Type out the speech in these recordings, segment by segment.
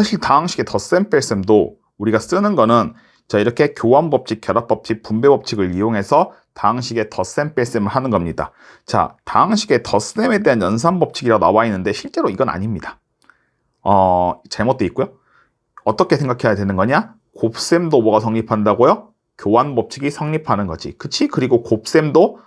사실 다항식의 덧셈 뺄셈도 우리가 쓰는 거는 자 이렇게 교환 법칙, 결합 법칙, 분배 법칙을 이용해서 다항식의 덧셈 뺄셈을 하는 겁니다. 자, 다항식의 덧셈에 대한 연산 법칙이라고 나와 있는데 실제로 이건 아닙니다. 어, 잘못돼 있고요. 어떻게 생각해야 되는 거냐? 곱셈도 뭐가 성립한다고요? 교환 법칙이 성립하는 거지. 그치? 그리고 곱셈도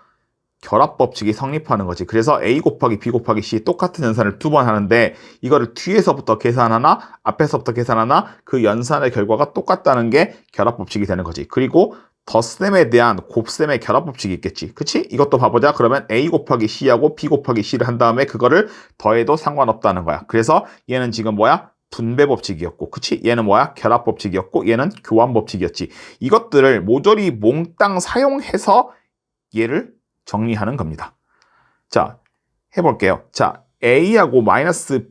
결합 법칙이 성립하는 거지. 그래서 A 곱하기 B 곱하기 C 똑같은 연산을 두 번 하는데 이거를 뒤에서부터 계산하나 앞에서부터 계산하나 그 연산의 결과가 똑같다는 게 결합 법칙이 되는 거지. 그리고 덧셈에 대한 곱셈의 결합 법칙이 있겠지. 그치? 이것도 봐보자. 그러면 A 곱하기 C하고 B 곱하기 C를 한 다음에 그거를 더해도 상관없다는 거야. 그래서 얘는 지금 뭐야? 분배 법칙이었고, 그치? 얘는 뭐야? 결합 법칙이었고, 얘는 교환 법칙이었지. 이것들을 모조리 몽땅 사용해서 얘를 정리하는 겁니다. 자, 해볼게요. 자, A하고 마이너스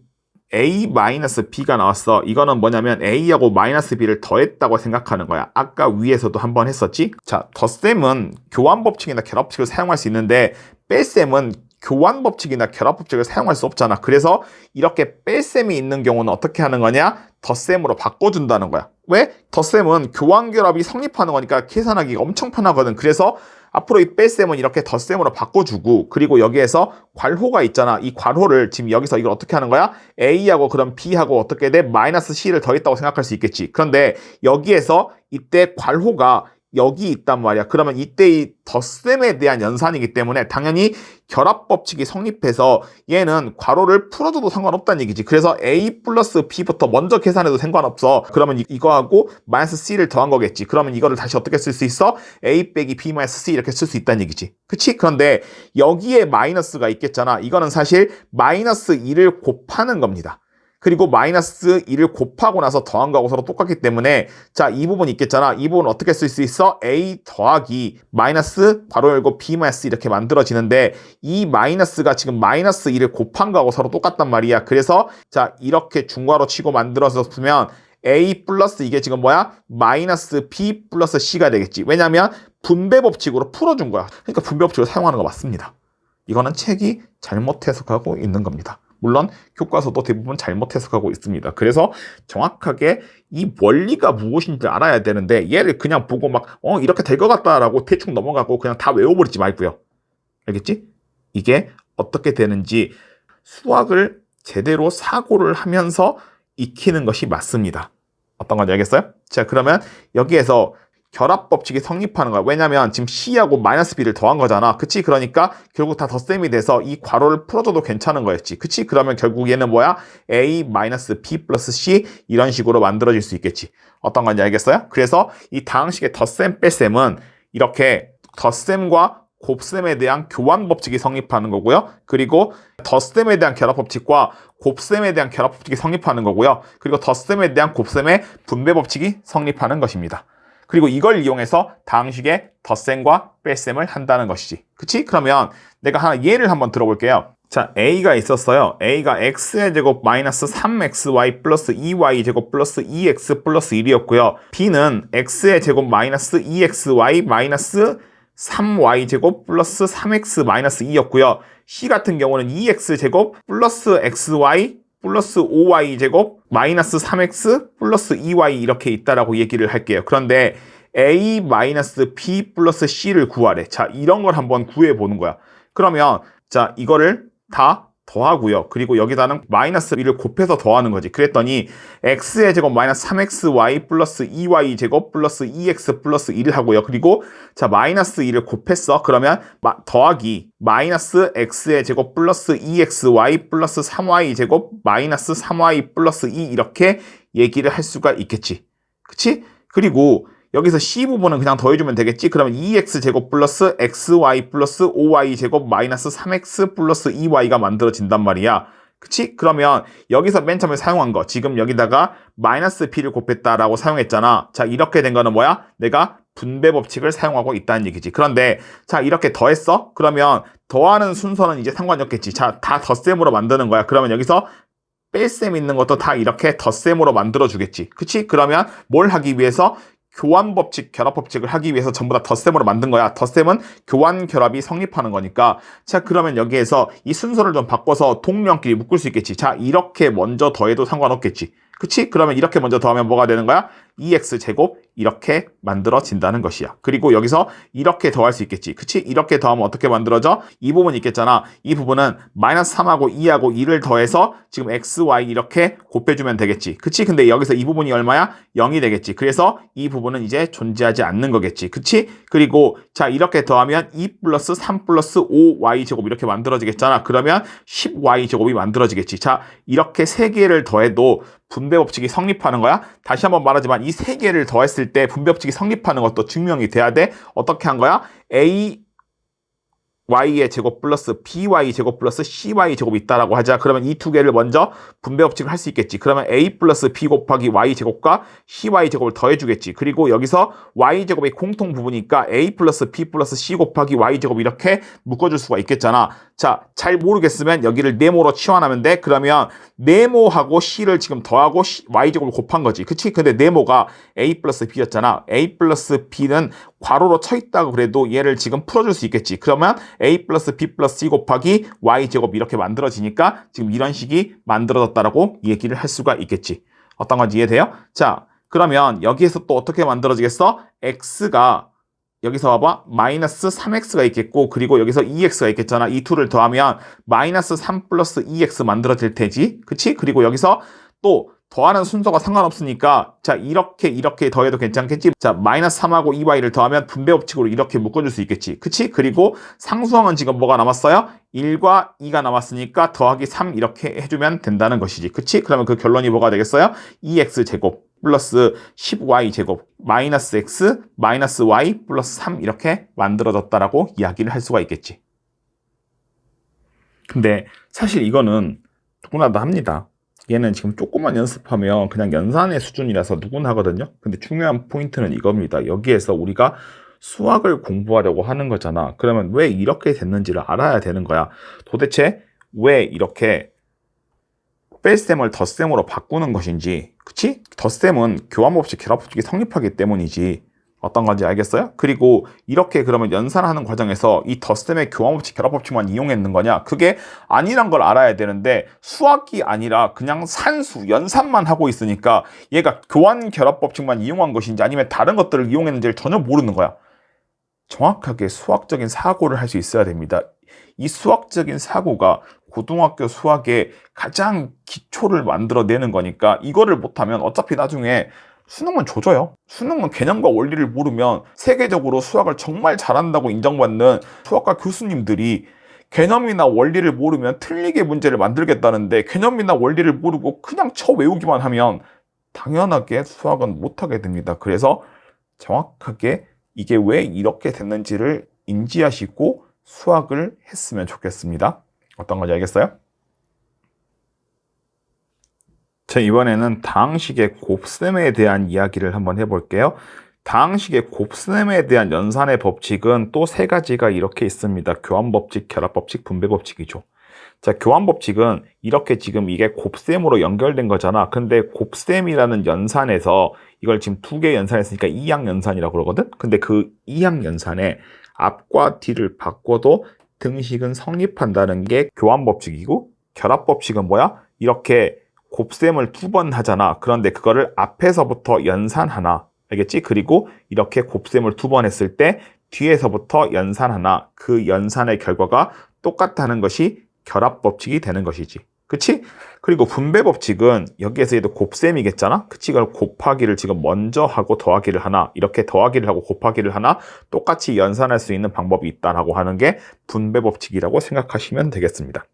A 마이너스 B가 나왔어. 이거는 뭐냐면 A하고 마이너스 B를 더했다고 생각하는 거야. 아까 위에서도 한번 했었지? 자, 덧셈은 교환 법칙이나 결합 법칙을 사용할 수 있는데 뺄셈은 교환 법칙이나 결합 법칙을 사용할 수 없잖아. 그래서 이렇게 뺄셈이 있는 경우는 어떻게 하는 거냐? 덧셈으로 바꿔준다는 거야. 왜? 덧셈은 교환 결합이 성립하는 거니까 계산하기가 엄청 편하거든. 그래서 앞으로 이 뺄셈은 이렇게 덧셈으로 바꿔주고 그리고 여기에서 괄호가 있잖아. 이 괄호를 지금 여기서 이걸 어떻게 하는 거야? A하고 그럼 B하고 어떻게 돼? 마이너스 C를 더했다고 생각할 수 있겠지. 그런데 여기에서 이때 괄호가 여기 있단 말이야. 그러면 이때 이 덧셈에 대한 연산이기 때문에 당연히 결합 법칙이 성립해서 얘는 괄호를 풀어줘도 상관없다는 얘기지. 그래서 A 플러스 B부터 먼저 계산해도 상관없어. 그러면 이- 이거하고 마이너스 C를 더한 거겠지. 그러면 이거를 다시 어떻게 쓸 수 있어? A 빼기 B 마이너스 C 이렇게 쓸 수 있다는 얘기지. 그치? 그런데 여기에 마이너스가 있겠잖아. 이거는 사실 마이너스 2를 곱하는 겁니다. 그리고 마이너스 2를 곱하고 나서 더한 거하고 서로 똑같기 때문에 자, 이 부분 있겠잖아. 이 부분 어떻게 쓸 수 있어? a 더하기 마이너스 괄호 열고 b 마이너스 이렇게 만들어지는데 이 마이너스가 지금 마이너스 2를 곱한 거하고 서로 똑같단 말이야. 그래서 자, 이렇게 중괄호 치고 만들어서 보면 a 플러스 이게 지금 뭐야? 마이너스 b 플러스 c가 되겠지. 왜냐면 분배 법칙으로 풀어준 거야. 그러니까 분배 법칙을 사용하는 거 맞습니다. 이거는 책이 잘못 해석하고 있는 겁니다. 물론 교과서도 대부분 잘못 해석하고 있습니다. 그래서 정확하게 이 원리가 무엇인지 알아야 되는데 얘를 그냥 보고 막 어 이렇게 될 것 같다라고 대충 넘어가고 그냥 다 외워버리지 말고요. 알겠지? 이게 어떻게 되는지 수학을 제대로 사고를 하면서 익히는 것이 맞습니다. 어떤 건지 알겠어요? 자 그러면 여기에서 결합 법칙이 성립하는 거야. 왜냐면 지금 C하고 마이너스 B를 더한 거잖아. 그치? 그러니까 결국 다 덧셈이 돼서 이 괄호를 풀어줘도 괜찮은 거였지. 그치? 그러면 결국 얘는 뭐야? A 마이너스 B 플러스 C 이런 식으로 만들어질 수 있겠지. 어떤 건지 알겠어요? 그래서 이 다항식의 덧셈 뺄셈은 이렇게 덧셈과 곱셈에 대한 교환 법칙이 성립하는 거고요. 그리고 덧셈에 대한 결합 법칙과 곱셈에 대한 결합 법칙이 성립하는 거고요. 그리고 덧셈에 대한 곱셈의 분배 법칙이 성립하는 것입니다. 그리고 이걸 이용해서 다항식의 덧셈과 뺄셈을 한다는 것이지. 그치? 그러면 내가 하나 예를 한번 들어볼게요. 자, A가 있었어요. A가 X의 제곱 마이너스 3XY 플러스 2Y 제곱 플러스 2X 플러스 1이었고요. B는 X의 제곱 마이너스 2XY 마이너스 3y 제곱 플러스 3x 마이너스 2였고요. C 같은 경우는 2x 제곱 플러스 xy 플러스 5y 제곱 마이너스 3x 플러스 2y 이렇게 있다라고 얘기를 할게요. 그런데 a 마이너스 b 플러스 c를 구하래. 자, 이런 걸 한번 구해 보는 거야. 그러면 자, 이거를 다 더하고요. 그리고 여기다는 마이너스 1을 곱해서 더하는 거지. 그랬더니 x의 제곱 마이너스 3xy 플러스 2y 제곱 플러스 2x 플러스 1을 하고요. 그리고 자 마이너스 2를 곱했어. 그러면 마, 더하기 마이너스 x의 제곱 플러스 2xy 플러스 3y 제곱 마이너스 3y 플러스 2 이렇게 얘기를 할 수가 있겠지. 그치? 그리고 여기서 C 부분은 그냥 더해주면 되겠지? 그러면 2x 제곱 플러스 xy 플러스 5y 제곱 마이너스 3x 플러스 2y가 만들어진단 말이야. 그치? 그러면 여기서 맨 처음에 사용한 거 지금 여기다가 마이너스 p를 곱했다라고 사용했잖아. 자 이렇게 된 거는 뭐야? 내가 분배 법칙을 사용하고 있다는 얘기지. 그런데 자 이렇게 더했어? 그러면 더하는 순서는 이제 상관이 없겠지. 자다 덧셈으로 만드는 거야. 그러면 여기서 뺄셈 있는 것도 다 이렇게 덧셈으로 만들어 주겠지. 그치? 그러면 뭘 하기 위해서 교환 법칙, 결합 법칙을 하기 위해서 전부 다 덧셈으로 만든 거야. 덧셈은 교환 결합이 성립하는 거니까. 자, 그러면 여기에서 이 순서를 좀 바꿔서 동명끼리 묶을 수 있겠지. 자, 이렇게 먼저 더해도 상관없겠지. 그치? 그러면 이렇게 먼저 더하면 뭐가 되는 거야? 2x 제곱 이렇게 만들어진다는 것이야. 그리고 여기서 이렇게 더할 수 있겠지. 그치? 이렇게 더하면 어떻게 만들어져? 이 부분 있겠잖아. 이 부분은 마이너스 3하고 2하고 2를 더해서 지금 x, y 이렇게 곱해주면 되겠지. 그치? 근데 여기서 이 부분이 얼마야? 0이 되겠지. 그래서 이 부분은 이제 존재하지 않는 거겠지. 그치? 그리고 자 이렇게 더하면 2 플러스 3 플러스 5y 제곱 이렇게 만들어지겠잖아. 그러면 10y 제곱이 만들어지겠지. 자 이렇게 세 개를 더해도 분배 법칙이 성립하는 거야. 다시 한번 말하지만 이 세 개를 더했을 때 분배 법칙이 성립하는 것도 증명이 돼야 돼. 어떻게 한 거야? a y의 제곱 플러스 by 제곱 플러스 cy 제곱이 있다라고 하자. 그러면 이 두 개를 먼저 분배 법칙을 할 수 있겠지. 그러면 a 플러스 b 곱하기 y 제곱과 cy 제곱을 더해주겠지. 그리고 여기서 y 제곱이 공통 부분이니까 a 플러스 b 플러스 c 곱하기 y 제곱 이렇게 묶어줄 수가 있겠잖아. 자, 잘 모르겠으면 여기를 네모로 치환하면 돼. 그러면 네모하고 c를 지금 더하고 y 제곱을 곱한 거지. 그치? 근데 네모가 a 플러스 b였잖아. a 플러스 b는 괄호로 쳐 있다고 그래도 얘를 지금 풀어줄 수 있겠지. 그러면 a 플러스 b 플러스 c 곱하기 y 제곱 이렇게 만들어지니까 지금 이런 식이 만들어졌다라고 얘기를 할 수가 있겠지. 어떤 건지 이해돼요? 자, 그러면 여기에서 또 어떻게 만들어지겠어? x가 여기서 봐봐 마이너스 3x가 있겠고 그리고 여기서 2x가 있겠잖아 이 둘을 더하면 마이너스 3 플러스 2x 만들어질 테지 그치? 그리고 여기서 또 더하는 순서가 상관없으니까 자 이렇게 이렇게 더해도 괜찮겠지 자 마이너스 3하고 2y를 더하면 분배 법칙으로 이렇게 묶어줄 수 있겠지 그치? 그리고 상수항은 지금 뭐가 남았어요? 1과 2가 남았으니까 더하기 3 이렇게 해주면 된다는 것이지 그치? 그러면 그 결론이 뭐가 되겠어요? 2x 제곱 플러스 10y 제곱 마이너스 x 마이너스 y 플러스 3 이렇게 만들어졌다라고 이야기를 할 수가 있겠지. 근데 사실 이거는 누구나 다 합니다. 얘는 지금 조금만 연습하면 그냥 연산의 수준이라서 누구나 하거든요. 근데 중요한 포인트는 이겁니다. 여기에서 우리가 수학을 공부하려고 하는 거잖아. 그러면 왜 이렇게 됐는지를 알아야 되는 거야. 도대체 왜 이렇게 뺄셈을 덧셈으로 바꾸는 것인지, 그치? 덧셈은 교환법칙, 결합법칙이 성립하기 때문이지. 어떤 건지 알겠어요? 그리고 이렇게 그러면 연산하는 과정에서 이 덧셈의 교환법칙, 결합법칙만 이용했는 거냐? 그게 아니란 걸 알아야 되는데 수학이 아니라 그냥 산수, 연산만 하고 있으니까 얘가 교환 결합법칙만 이용한 것인지 아니면 다른 것들을 이용했는지를 전혀 모르는 거야. 정확하게 수학적인 사고를 할 수 있어야 됩니다. 이 수학적인 사고가 고등학교 수학의 가장 기초를 만들어내는 거니까 이거를 못하면 어차피 나중에 수능은 조져요. 수능은 개념과 원리를 모르면 세계적으로 수학을 정말 잘한다고 인정받는 수학과 교수님들이 개념이나 원리를 모르면 틀리게 문제를 만들겠다는데 개념이나 원리를 모르고 그냥 쳐 외우기만 하면 당연하게 수학은 못하게 됩니다. 그래서 정확하게 이게 왜 이렇게 됐는지를 인지하시고 수학을 했으면 좋겠습니다. 어떤 건지 알겠어요? 자, 이번에는 다항식의 곱셈에 대한 이야기를 한번 해볼게요. 다항식의 곱셈에 대한 연산의 법칙은 또 세 가지가 이렇게 있습니다. 교환법칙, 결합법칙, 분배법칙이죠. 자, 교환법칙은 이렇게 지금 이게 곱셈으로 연결된 거잖아. 근데 곱셈이라는 연산에서 이걸 지금 두 개 연산했으니까 이항 연산이라고 그러거든? 근데 그 이항 연산에 앞과 뒤를 바꿔도 등식은 성립한다는 게 교환 법칙이고 결합 법칙은 뭐야? 이렇게 곱셈을 두 번 하잖아. 그런데 그거를 앞에서부터 연산하나. 알겠지? 그리고 이렇게 곱셈을 두 번 했을 때 뒤에서부터 연산하나. 그 연산의 결과가 똑같다는 것이 결합 법칙이 되는 것이지. 그치? 그리고 분배 법칙은 여기에서 얘도 곱셈이겠잖아? 그치? 그걸 곱하기를 지금 먼저 하고 더하기를 하나, 이렇게 더하기를 하고 곱하기를 하나, 똑같이 연산할 수 있는 방법이 있다라고 하는 게 분배 법칙이라고 생각하시면 되겠습니다.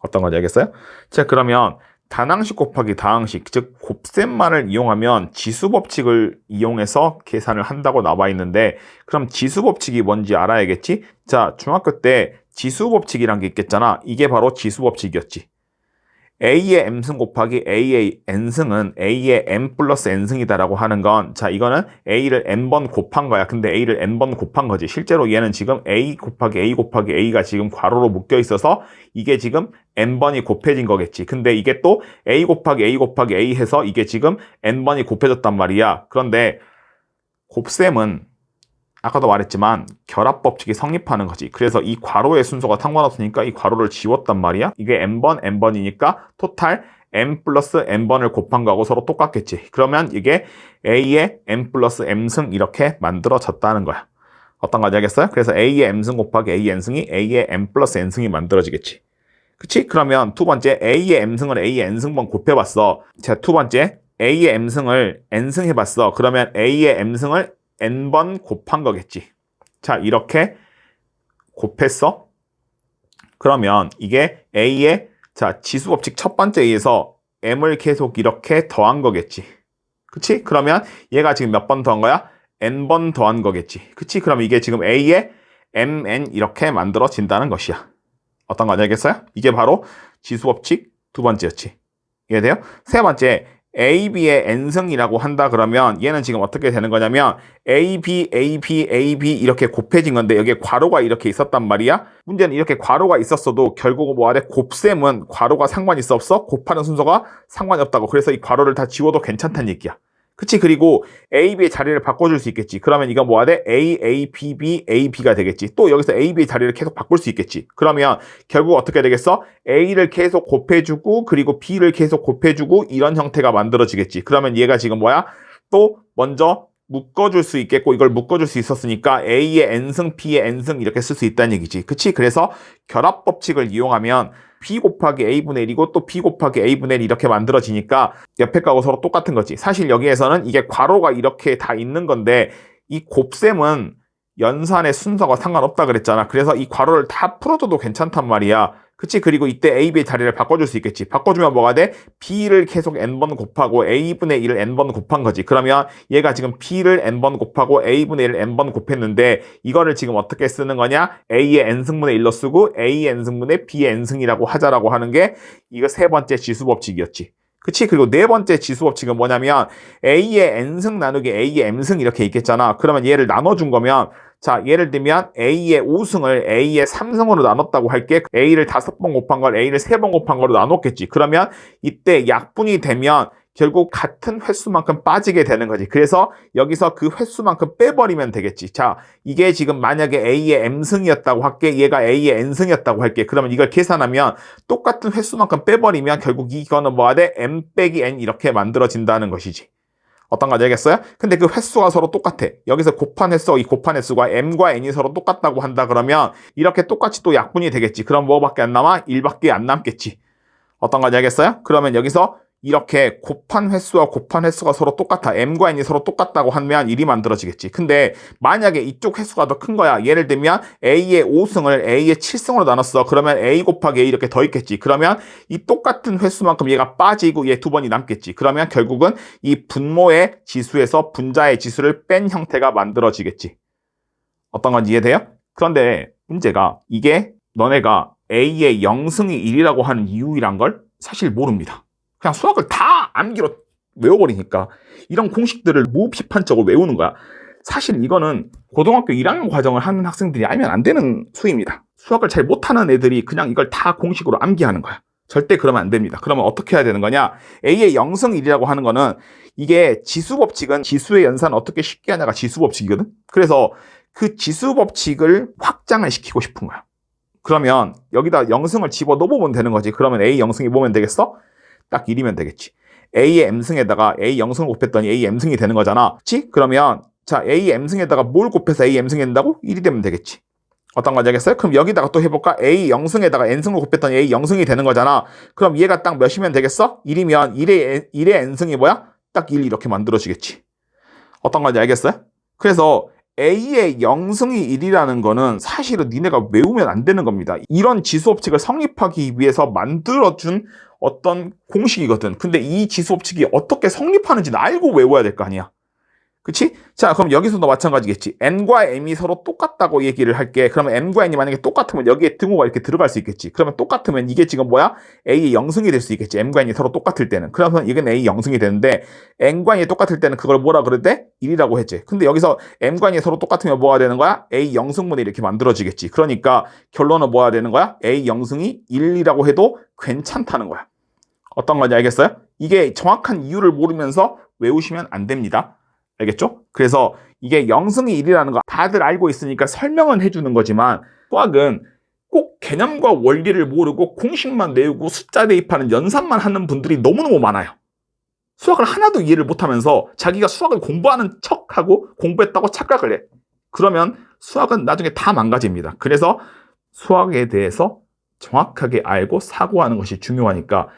어떤 건지 알겠어요? 자, 그러면 단항식 곱하기 다항식, 즉 곱셈만을 이용하면 지수 법칙을 이용해서 계산을 한다고 나와 있는데 그럼 지수 법칙이 뭔지 알아야겠지? 자, 중학교 때 지수 법칙이란 게 있겠잖아. 이게 바로 지수 법칙이었지. A의 m승 곱하기 a의 n승은 a의 m 플러스 n승이다라고 하는 건, 자, 이거는 a를 n번 곱한 거야. 근데 a를 n번 곱한 거지. 실제로 얘는 지금 a 곱하기 a 곱하기 a가 지금 괄호로 묶여 있어서 이게 지금 n번이 곱해진 거겠지. 근데 이게 또 a 곱하기 a 곱하기 a 해서 이게 지금 n번이 곱해졌단 말이야. 그런데 곱셈은 아까도 말했지만 결합 법칙이 성립하는 거지. 그래서 이 괄호의 순서가 상관없으니까 이 괄호를 지웠단 말이야. 이게 n번 n번이니까 토탈 m 플러스 n번을 곱한 거하고 서로 똑같겠지. 그러면 이게 a의 m 플러스 m승 이렇게 만들어졌다는 거야. 어떤 건지 알겠어요? 그래서 a의 m승 곱하기 a의 n승이 a의 m 플러스 n승이 만들어지겠지. 그치? 그러면 두 번째 a의 m승을 a의 n승번 곱해봤어. 자, 두 번째 a의 m승을 n승 해봤어. 그러면 a의 m승을 n번 곱한 거겠지. 자, 이렇게 곱했어. 그러면 이게 a의 자, 지수 법칙 첫 번째 A에서 m을 계속 이렇게 더한 거겠지. 그치? 그러면 얘가 지금 몇 번 더한 거야? n번 더한 거겠지. 그치? 그럼 이게 지금 a의 mn 이렇게 만들어진다는 것이야. 어떤 건지 알겠어요? 이게 바로 지수 법칙 두 번째였지. 이해돼요? 세 번째, AB의 n승이라고 한다 그러면 얘는 지금 어떻게 되는 거냐면 AB, AB, AB 이렇게 곱해진 건데 여기에 괄호가 이렇게 있었단 말이야. 문제는 이렇게 괄호가 있었어도 결국 뭐 아래 곱셈은 괄호가 상관이 있어 없어? 곱하는 순서가 상관이 없다고. 그래서 이 괄호를 다 지워도 괜찮다는 얘기야. 그치? 그리고 A, B의 자리를 바꿔줄 수 있겠지. 그러면 이건 뭐가 돼? A, A, B, B, A, B가 되겠지. 또 여기서 A, B의 자리를 계속 바꿀 수 있겠지. 그러면 결국 어떻게 되겠어? A를 계속 곱해주고 그리고 B를 계속 곱해주고 이런 형태가 만들어지겠지. 그러면 얘가 지금 뭐야? 또 먼저 묶어줄 수 있겠고 이걸 묶어줄 수 있었으니까 A의 N승, B의 N승 이렇게 쓸 수 있다는 얘기지. 그치? 그래서 결합 법칙을 이용하면 B 곱하기 A분의 1이고 또 B 곱하기 A분의 1 이렇게 만들어지니까 옆에 거하고 서로 똑같은 거지. 사실 여기에서는 이게 괄호가 이렇게 다 있는 건데 이 곱셈은 연산의 순서가 상관없다 그랬잖아. 그래서 이 괄호를 다 풀어줘도 괜찮단 말이야. 그치? 그리고 이때 A, B의 자리를 바꿔줄 수 있겠지. 바꿔주면 뭐가 돼? B를 계속 N번 곱하고 A분의 1을 N번 곱한 거지. 그러면 얘가 지금 B를 N번 곱하고 A분의 1을 N번 곱했는데 이거를 지금 어떻게 쓰는 거냐? A의 N승분의 1로 쓰고 A N승분의 B의 N승이라고 하자라고 하는 게 이거 세 번째 지수 법칙이었지. 그치? 그리고 네 번째 지수 법칙은 뭐냐면 A의 N승 나누기 A의 M승 이렇게 있겠잖아. 그러면 얘를 나눠준 거면 자, 예를 들면 A의 5승을 A의 3승으로 나눴다고 할게. A를 5번 곱한 걸 A를 3번 곱한 거로 나눴겠지. 그러면 이때 약분이 되면 결국 같은 횟수만큼 빠지게 되는 거지. 그래서 여기서 그 횟수만큼 빼버리면 되겠지. 자, 이게 지금 만약에 A의 M승이었다고 할게. 얘가 A의 N승이었다고 할게. 그러면 이걸 계산하면 똑같은 횟수만큼 빼버리면 결국 이거는 뭐가 돼? M 빼기 N 이렇게 만들어진다는 것이지. 어떤 건지 알겠어요? 근데 그 횟수가 서로 똑같아. 여기서 곱한 횟수와 이 곱한 횟수가 m과 n이 서로 똑같다고 한다 그러면 이렇게 똑같이 또 약분이 되겠지. 그럼 뭐밖에 안 남아? 1밖에 안 남겠지. 어떤 건지 알겠어요? 그러면 여기서 이렇게 곱한 횟수와 곱한 횟수가 서로 똑같아. m과 n이 서로 똑같다고 하면 1이 만들어지겠지. 근데 만약에 이쪽 횟수가 더 큰 거야. 예를 들면 a의 5승을 a의 7승으로 나눴어. 그러면 a 곱하기 a 이렇게 더 있겠지. 그러면 이 똑같은 횟수만큼 얘가 빠지고 얘 두 번이 남겠지. 그러면 결국은 이 분모의 지수에서 분자의 지수를 뺀 형태가 만들어지겠지. 어떤 건지 이해돼요? 그런데 문제가 이게 너네가 a의 0승이 1이라고 하는 이유란 걸 사실 모릅니다. 그냥 수학을 다 암기로 외워버리니까 이런 공식들을 무비판적으로 외우는 거야. 사실 이거는 고등학교 1학년 과정을 하는 학생들이 알면 안 되는 수입니다. 수학을 잘 못하는 애들이 그냥 이걸 다 공식으로 암기하는 거야. 절대 그러면 안 됩니다. 그러면 어떻게 해야 되는 거냐? A의 0승 1이라고 하는 거는 이게 지수 법칙은 지수의 연산을 어떻게 쉽게 하냐가 지수 법칙이거든? 그래서 그 지수 법칙을 확장을 시키고 싶은 거야. 그러면 여기다 0승을 집어 넣어보면 되는 거지. 그러면 A 0승이 뭐면 되겠어? 딱 1이면 되겠지. A의 M승에다가 A 0승을 곱했더니 A M승이 되는 거잖아. 그치? 그러면 자 A M승에다가 뭘 곱해서 A M승이 된다고? 1이 되면 되겠지. 어떤 건지 알겠어요? 그럼 여기다가 또 해볼까? A 0승에다가 N승을 곱했더니 A 0승이 되는 거잖아. 그럼 얘가 딱 몇이면 되겠어? 1이면 1의, 1의 N승이 뭐야? 딱 1 이렇게 만들어지겠지. 어떤 건지 알겠어요? 그래서 A의 0승이 1이라는 거는 사실은 니네가 외우면 안 되는 겁니다. 이런 지수법칙을 성립하기 위해서 만들어준 어떤 공식이거든. 근데 이 지수 법칙이 어떻게 성립하는지는 알고 외워야 될 거 아니야. 그치? 자, 그럼 여기서도 마찬가지겠지. n과 m이 서로 똑같다고 얘기를 할게. 그러면 m과 n이 만약에 똑같으면 여기에 등호가 이렇게 들어갈 수 있겠지. 그러면 똑같으면 이게 지금 뭐야? a의 영승이 될 수 있겠지. m과 n이 서로 똑같을 때는. 그러면 이건 a 영승이 되는데 n과 n이 똑같을 때는 그걸 뭐라 그랬대? 1이라고 했지. 근데 여기서 m과 n이 서로 똑같으면 뭐가 되는 거야? a 영승분이 이렇게 만들어지겠지. 그러니까 결론은 뭐가 되는 거야? a 영승이 1이라고 해도 괜찮다는 거야. 어떤 건지 알겠어요? 이게 정확한 이유를 모르면서 외우시면 안 됩니다. 알겠죠? 그래서 이게 영승이 1이라는 거 다들 알고 있으니까 설명은 해주는 거지만 수학은 꼭 개념과 원리를 모르고 공식만 외우고 숫자 대입하는 연산만 하는 분들이 너무너무 많아요. 수학을 하나도 이해를 못하면서 자기가 수학을 공부하는 척하고 공부했다고 착각을 해. 그러면 수학은 나중에 다 망가집니다. 그래서 수학에 대해서 정확하게 알고 사고하는 것이 중요하니까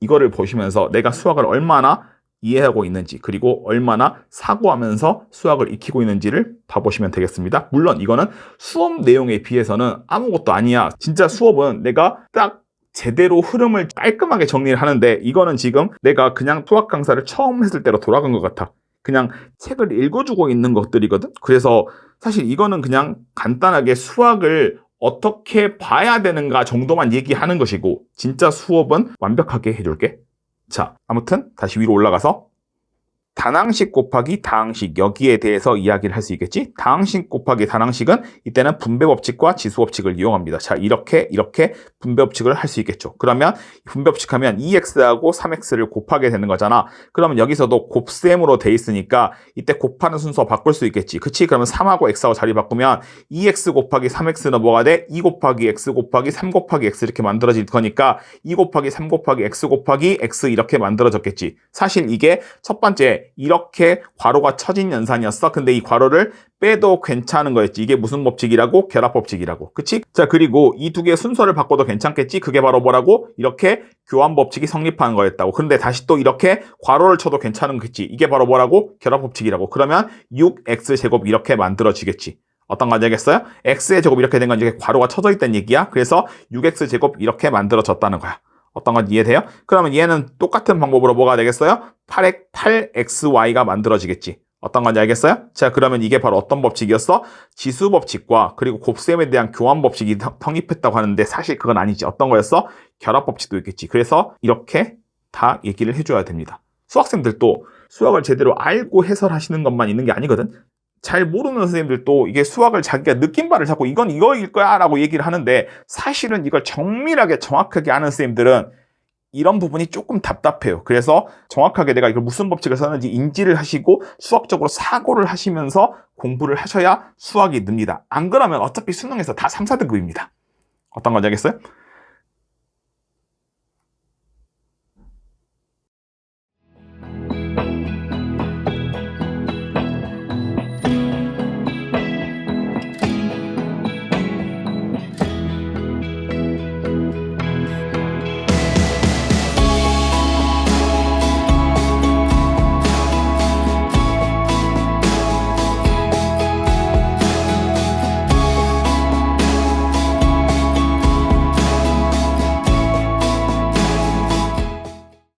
이거를 보시면서 내가 수학을 얼마나 이해하고 있는지 그리고 얼마나 사고하면서 수학을 익히고 있는지를 봐보시면 되겠습니다. 물론 이거는 수업 내용에 비해서는 아무것도 아니야. 진짜 수업은 내가 딱 제대로 흐름을 깔끔하게 정리를 하는데 이거는 지금 내가 그냥 수학 강사를 처음 했을 때로 돌아간 것 같아. 그냥 책을 읽어주고 있는 것들이거든. 그래서 사실 이거는 그냥 간단하게 수학을 어떻게 봐야 되는가 정도만 얘기하는 것이고 진짜 수업은 완벽하게 해줄게. 자, 아무튼 다시 위로 올라가서 단항식 곱하기 다항식 여기에 대해서 이야기를 할 수 있겠지? 다항식 곱하기 단항식은 이때는 분배 법칙과 지수 법칙을 이용합니다. 자, 이렇게 이렇게 분배 법칙을 할 수 있겠죠. 그러면 분배 법칙 하면 2x하고 3x를 곱하게 되는 거잖아. 그러면 여기서도 곱셈으로 돼 있으니까 이때 곱하는 순서 바꿀 수 있겠지. 그치? 그러면 3하고 x하고 자리 바꾸면 2x 곱하기 3x는 뭐가 돼? 2 곱하기 x 곱하기 3 곱하기 x 이렇게 만들어질 거니까 2 곱하기 3 곱하기 x 곱하기 x 이렇게 만들어졌겠지. 사실 이게 첫 번째 이렇게 괄호가 쳐진 연산이었어. 근데 이 괄호를 빼도 괜찮은 거였지. 이게 무슨 법칙이라고? 결합 법칙이라고. 그치? 자, 그리고 이 두 개의 순서를 바꿔도 괜찮겠지? 그게 바로 뭐라고? 이렇게 교환 법칙이 성립하는 거였다고. 근데 다시 또 이렇게 괄호를 쳐도 괜찮은 거겠지. 이게 바로 뭐라고? 결합 법칙이라고. 그러면 6x 제곱 이렇게 만들어지겠지. 어떤 건지 알겠어요? x의 제곱 이렇게 된 건 이제 괄호가 쳐져 있다는 얘기야. 그래서 6x 제곱 이렇게 만들어졌다는 거야. 어떤 건 이해돼요? 그러면 얘는 똑같은 방법으로 뭐가 되겠어요? 8x, 8xy가 만들어지겠지. 어떤 건지 알겠어요? 자, 그러면 이게 바로 어떤 법칙이었어? 지수 법칙과 그리고 곱셈에 대한 교환 법칙이 성- 성립했다고 하는데 사실 그건 아니지. 어떤 거였어? 결합 법칙도 있겠지. 그래서 이렇게 다 얘기를 해줘야 됩니다. 수학생들도 수학을 제대로 알고 해설하시는 것만 있는 게 아니거든. 잘 모르는 선생님들도 이게 수학을 자기가 느낀 바를 잡고 이건 이거일 거야 라고 얘기를 하는데 사실은 이걸 정밀하게 정확하게 아는 선생님들은 이런 부분이 조금 답답해요. 그래서 정확하게 내가 이걸 무슨 법칙을 썼는지 인지를 하시고 수학적으로 사고를 하시면서 공부를 하셔야 수학이 늡니다. 안 그러면 어차피 수능에서 다 3, 4등급입니다. 어떤 건지 알겠어요?